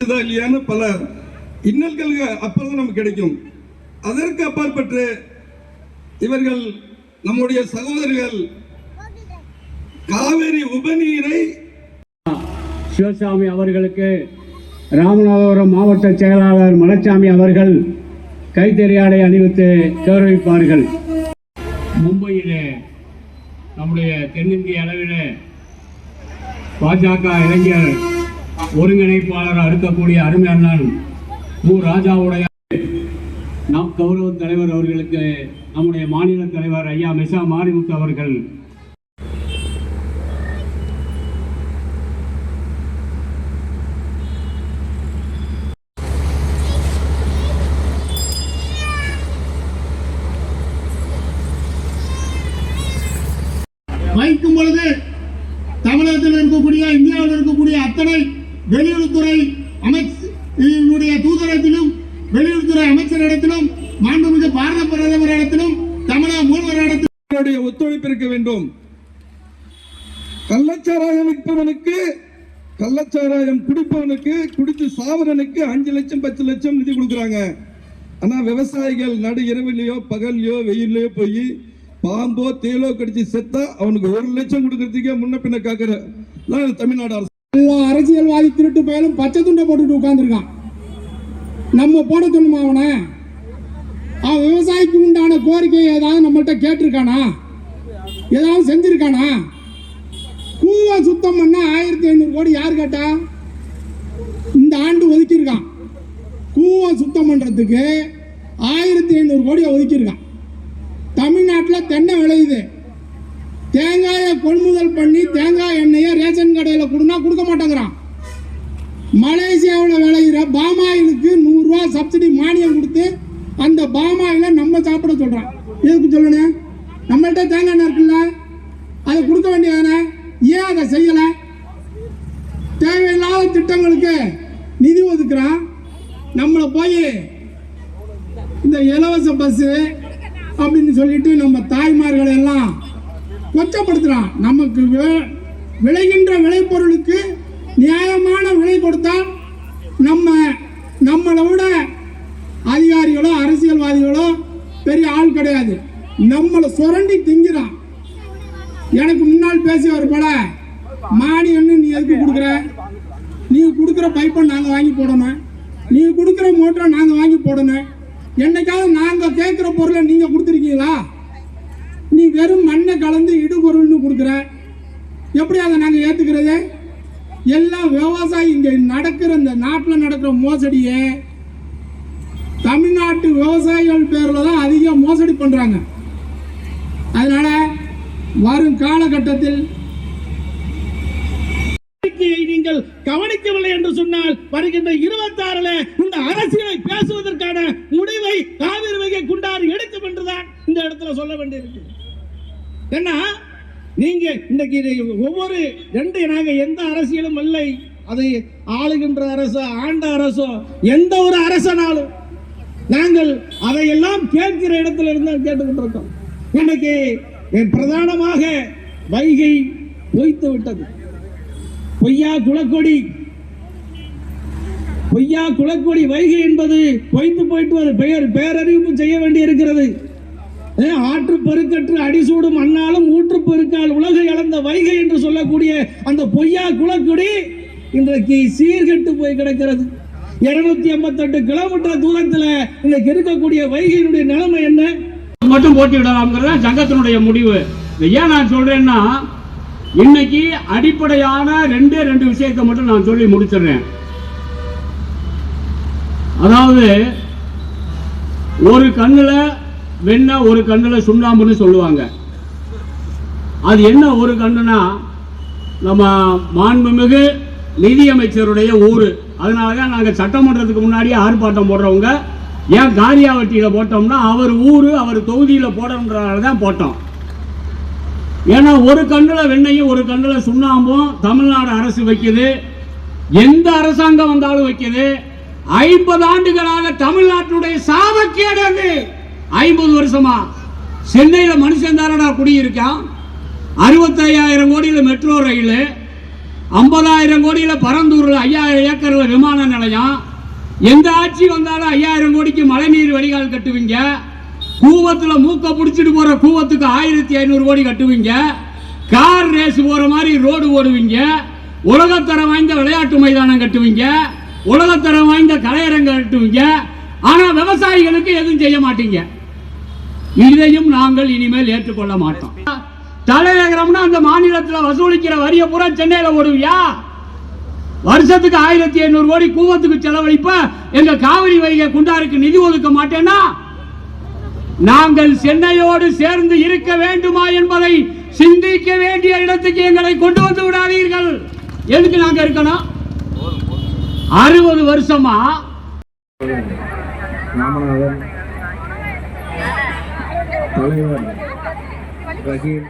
இல்லையான பல இன்னல்கள் அப்பதான் நமக்கு கிடைக்கும். அதற்கு அப்பாற்பட்டு இவர்கள் நம்முடைய சகோதரர்கள் காவிரி உபநீரை சிவசாமி அவர்களுக்கு ராமநாதபுரம் மாவட்ட செயலாளர் மலச்சாமி அவர்கள் கைத்தறியாடை அணிவித்து கௌரவிப்பார்கள். மும்பையிலே நம்முடைய தென்னிந்திய அளவில் பாஜக இளைஞர் ஒருங்கிணைப்பாளர் இருக்கக்கூடிய அருமை அண்ணன் மு. ராஜாவுடைய நம் கௌரவ தலைவர் அவர்களுக்கு நம்முடைய மாநில தலைவர் ஐயா மெசா மாரிமுத்து அவர்கள். வைக்கும் பொழுது தமிழகத்தில் இருக்கக்கூடிய இந்தியாவில் இருக்கக்கூடிய அத்தனை வெளியுறவுத்துறை அமைச்சருடைய தூதரத்திலும் வெளியுறவுத்துறை அமைச்சரிடத்திலும் மாண்புமிகு பாரத பிரதமரிடத்திலும் தமிழக முதல்வரிடத்திலும் ஒத்துழைப்பு இருக்க வேண்டும். கள்ளச்சாராயம் விற்பவனுக்கு கள்ளச்சாராயம் குடிப்பவனுக்கு குடித்து சாவரனுக்கு அஞ்சு லட்சம் பத்து லட்சம் நிதி கொடுக்குறாங்க. ஆனா விவசாயிகள் நடு இரவுலையோ பகல்லையோ வெயிலையோ போய் பாம்போ தேலோ கடிச்சு செத்தா அவனுக்கு ஒரு லட்சம் கொடுக்கறதுக்கே முன்ன பின்ன காக்கிற தமிழ்நாடு அரசு. அரசியல்வாதி திருட்டு பயலும் பச்சை துண்டை போட்டுட்டு உட்காந்துருக்கான் நம்ம போட சொல்லுமா அவனை? அவன் விவசாயிக்கு உண்டான கோரிக்கையை ஏதாவது நம்மள்கிட்ட கேட்டிருக்கானா? ஏதாவது செஞ்சிருக்கானா? கூவை சுத்தம் பண்ண ஆயிரத்தி ஐநூறு கோடி யார் கேட்டா? இந்த ஆண்டு ஒதுக்கியிருக்கான். கூவை சுத்தம் பண்ணுறதுக்கு ஆயிரத்தி ஐநூறு கோடியை ஒதுக்கியிருக்கான். தமிழ்நாட்டில் தென்னை விளையுது. தேங்காயை கொள்முதல் பண்ணி தேங்காய் எண்ணெயை ரேஷன் கடையில் கொடுனா கொடுக்க மாட்டேங்கிறான். மலேசியாவில் விளையிற பாமாயிலுக்கு நூறுரூவா சப்சிடி மானியம் கொடுத்து அந்த பாமாயில நம்ம சாப்பிட சொல்கிறான் எதுக்கு சொல்லணும் நம்மள்கிட்ட தேங்காய் எண்ணெய் இருக்குல்ல அதை கொடுக்க வேண்டியதானே? ஏன் அதை செய்யலை? தேவையில்லாத திட்டங்களுக்கு நிதி ஒதுக்குறான். நம்மளை போய் இந்த இலவச பஸ்ஸு அப்படின்னு சொல்லிட்டு நம்ம தாய்மார்கள் எல்லாம் கொச்சப்படுத்துறான் நமக்கு விளைகின்ற விளைபொருளுக்கு நியாயமான விலை கொடுத்தால் நம்ம நம்மளை விட அதிகாரிகளோ அரசியல்வாதிகளோ பெரிய ஆள் கிடையாது. நம்மளை சுரண்டி திங்கிறான். எனக்கு முன்னால் பேசியவர் போல மானியம்னு நீ எதுக்கு கொடுக்குற? நீ கொடுக்குற பைப்பை நாங்கள் வாங்கி போடணும். நீ கொடுக்குற மோட்டரை நாங்கள் வாங்கி போடணும். என்னைக்காவது நாங்கள் கேட்குற பொருளை நீங்கள் கொடுத்துருக்கீங்களா? வெறும் மண்ணை கலந்து இடுபொருள்னு கொடுக்குற. எப்படி அதை நாங்கள் ஏற்றுக்கிறது எல்லாம் விவசாயி இங்கே நடக்கிற இந்த நாட்டில் நடக்கிற மோசடியை தமிழ்நாட்டு விவசாயிகள் பேரில் தான் அதிகம் மோசடி பண்ணுறாங்க அதனால் வரும் காலகட்டத்தில் நீங்கள் கவனிக்கவில்லை என்று சொன்னால் வருகின்ற இருபத்தாறுல இந்த அரசியலை பேசுவதற்கான முடிவை காவிரி வகை குண்டாறு எடுக்கும் என்றுதான் இந்த இடத்துல சொல்ல வேண்டியிருக்கு ஏன்னா நீங்க இன்னைக்கு ஒவ்வொரு ரெண்டு நாங்க எந்த அரசியலும் இல்லை. அதை ஆளுகின்ற அரசோ ஆண்ட அரசோ எந்த ஒரு அரசனாலும் நாங்கள் அதையெல்லாம் கேட்கிற இடத்துல இருந்து கேட்டுக்கொண்டிருக்கோம் இன்னைக்கு பிரதானமாக வைகை பொய்த்து விட்டது. பொய்யா குளக்கொடி பொய்யா குளக்கொடி வைகை என்பது பொய்த்து போயிட்டு ஒரு பெயர் பேரறிவிப்பு செய்ய வேண்டி இருக்கிறது ஆற்று பெருக்கற்று அடிசூடும் மண்ணாலும் ஊற்று பெருக்கால் உலகை அளந்த வைகை என்று சொல்லக்கூடிய அந்த பொய்யா குளக்குடி இன்றைக்கு சீர்கெட்டு போய் கிடக்கிறது. இருநூத்தி எண்பத்தெட்டு கிலோமீட்டர் தூரத்தில் இன்னைக்கு இருக்கக்கூடிய வைகையினுடைய நிலைமை என்ன? மட்டும் போட்டியிடலாம்ங்கிறத சங்கத்தினுடைய முடிவு. ஏன் நான் சொல்றேன்னா இன்னைக்கு அடிப்படையான ரெண்டே ரெண்டு விஷயத்தை மட்டும் நான் சொல்லி முடிச்சிடுறேன். அதாவது ஒரு கண்ணில் வெண்ண ஒரு கண்ணில் சுண்ணாம்புன்னு சொல்லுவாங்க. அது என்ன ஒரு கண்ணுனா நம்ம மாண்புமிகு நிதியமைச்சருடைய ஊர். அதனால தான் நாங்கள் சட்டமன்றத்துக்கு முன்னாடியே ஆர்ப்பாட்டம் போடுறவங்க ஏன் காரியாவட்டியில் போட்டோம்னா அவர் ஊர் அவர் தொகுதியில் போடணுன்றதால தான் போட்டோம். ஏன்னா ஒரு கண்ணில் வெண்ணையும் ஒரு கண்ணில் சுண்ணாம்பும் தமிழ்நாடு அரசு வைக்குது. எந்த அரசாங்கம் வந்தாலும் வைக்குது. ஐம்பது ஆண்டுகளாக தமிழ்நாட்டினுடைய சாபக்கேடு அது. ஐம்பது வருஷமா சென்னையில் மனுஷன் தானடா குடியிருக்கான்? அறுபத்தையாயிரம் கோடியில் மெட்ரோ ரயில் ஐம்பதாயிரம் கோடியில் பரந்தூரில் ஐயாயிரம் ஏக்கரில் விமான நிலையம். எந்த ஆட்சி வந்தாலும் ஐயாயிரம் கோடிக்கு மழைநீர் வடிகால் கட்டுவீங்க. கூவத்தில் மூக்க பிடிச்சிட்டு போகிற கூவத்துக்கு ஆயிரத்தி ஐநூறு கோடி கட்டுவீங்க. கார் ரேஸ் போகிற மாதிரி ரோடு ஓடுவீங்க உலகத்தரம் வாய்ந்த விளையாட்டு மைதானம் கட்டுவீங்க. உலகத்தரம் வாய்ந்த கலையரங்கம் கட்டுவீங்க. ஆனால் விவசாயிகளுக்கு எதுவும் செய்ய மாட்டீங்க. இதையும் நாங்கள் இனிமேல் ஏற்றுக்கொள்ள மாட்டோம். தலைநகரம்னா அந்த மாநிலத்தில் வசூலிக்கிற வரிய பூரா சென்னையில் ஓடுவியா? வருஷத்துக்கு ஆயிரத்தி ஐநூறு கோடி கூவத்துக்கு செலவழிப்ப எங்க காவிரி வைகை குண்டாருக்கு நிதி ஒதுக்க மாட்டேன்னா? நாங்கள் சென்னையோடு சேர்ந்து இருக்க வேண்டுமா என்பதை சிந்திக்க வேண்டிய இடத்துக்கு எங்களை கொண்டு வந்து விடாதீர்கள். எதுக்கு நாங்க இருக்கணும்? அறுபது வருஷமா? ராமநாதன் தலைவர் ரஹீம்